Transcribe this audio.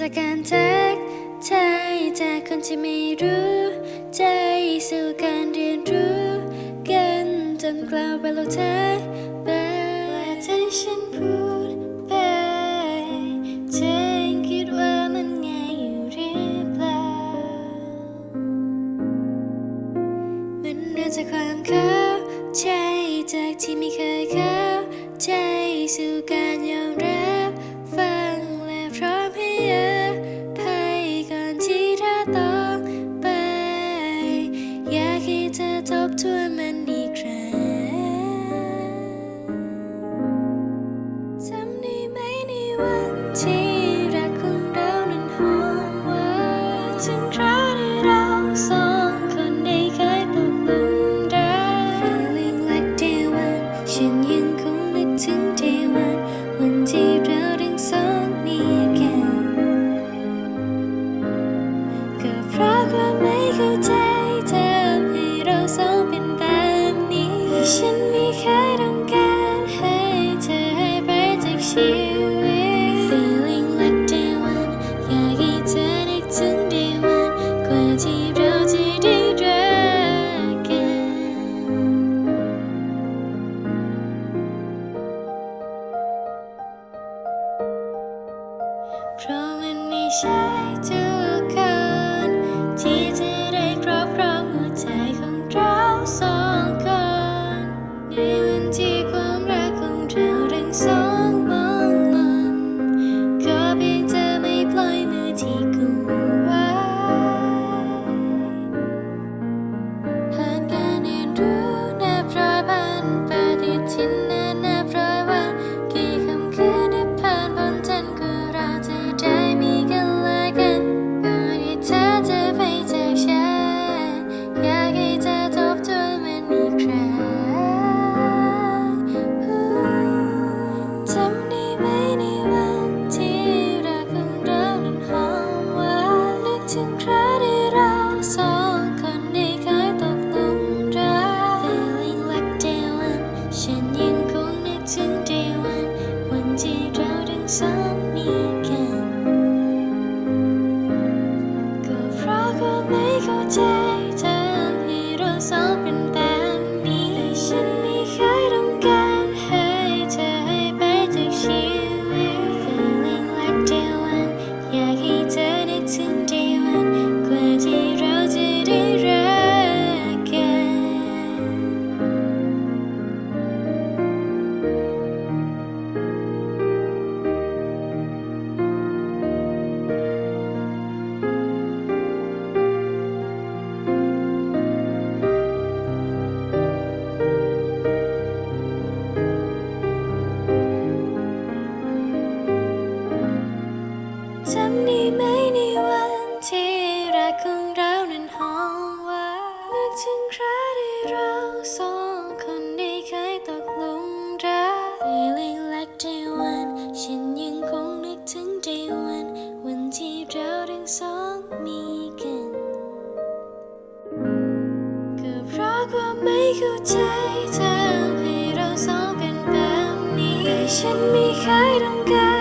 จากการทักทายจากคนที่ไม่รู้ใจสู่การเรียนรู้กันจนกล่ายเป็นโลกเธอไปใจฉันพูดไปเธอคิดว่ามันง่ายอยู่หรือเปล่ามันเริ่มจากความเข้าใจจากที่ไม่เคยเข้าใจสู่การยอม Station. me. ได้ในวันที่รักของเรานั้นห้องว่านึกถึงคราที่เราสองคนได้เคยตกลงรัก Feeling like ฉันยังคงนึกถึง day one วันที่เราทั้งสองมีกันก็เพราะควาไม่เข้ใจเธอให้เราสองเป็นแบบนี้แต่ฉันม่เคยต้องการ